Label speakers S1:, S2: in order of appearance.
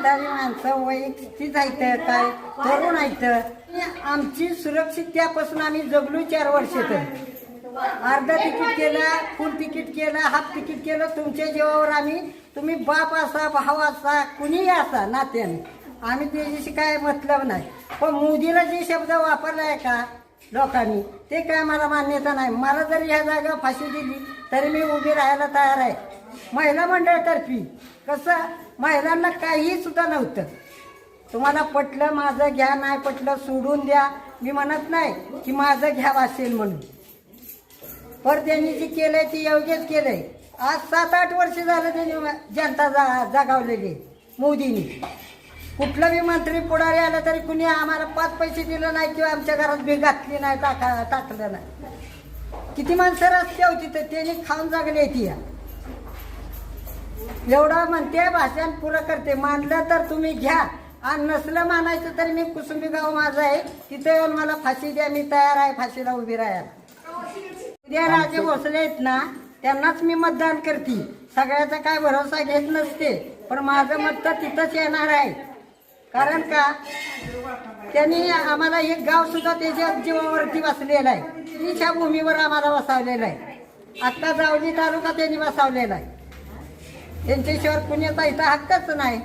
S1: म्हातारी माणसं वय किती जायचं काय तरुण आहेत आमची सुरक्षित त्यापासून आम्ही जगलो चार वर्ष तर अर्धा तिकीट केलं फुल तिकीट केलं हाफ तिकीट केलं तुमच्या जीवावर आम्ही तुम्ही बाप असा भाव असा कुणीही असा नात्याने. आम्ही त्याच्याशी काय मतलब नाही. पण मोदीला जे शब्द वापरलाय का लोकांनी ते काय मला मान्यता नाही. मला जरी ह्या जागा फाशी दिली तरी मी उभी राहायला तयार आहे. महिला मंडळातर्फी. कसं? महिलांना काही सुद्धा नव्हतं. तुम्हाला पटलं माझं घ्या नाही पटलं सोडून द्या. मी म्हणत नाही की माझं घ्या असेल म्हणून. पर त्यांनी जे केलंय ते योग्यच केलंय. आज सात आठ वर्ष झालं त्यांनी जनता जा जागावलेली मोदींनी. कुठलं बी मंत्री पुढारी आलं तरी कुणी आम्हाला पाच पैसे दिलं नाही किंवा आमच्या घरात बी घातली नाही टाका टाकलं नाही. किती माणसं रस्ते होती तर त्यांनी खाऊन जागली ती एवढं म्हणते भाषण पुरं करते. मानलं तर तुम्ही घ्या. आणि नसलं मानायचं तरी मी कुसुंबी गाव माझं आहे. तिथे येऊन मला फाशी द्या. मी तयार आहे फाशीला उभी राहायला. उद्या राजे भोसले आहेत ना त्यांनाच मी मतदान करते. सगळ्याचा काय भरोसा घेत नसते. पण माझं मत तर तिथंच येणार आहे. कारण का? त्यांनी आम्हाला एक गाव सुद्धा त्याच्या जीवावरती बसलेला आहे. त्या भूमीवर आम्हाला बसवलेला आहे. आत्ता जावली तालुका त्यांनी बसवलेला आहे. त्यांच्याशिवाय पुण्याचा इथं हक्कच नाही.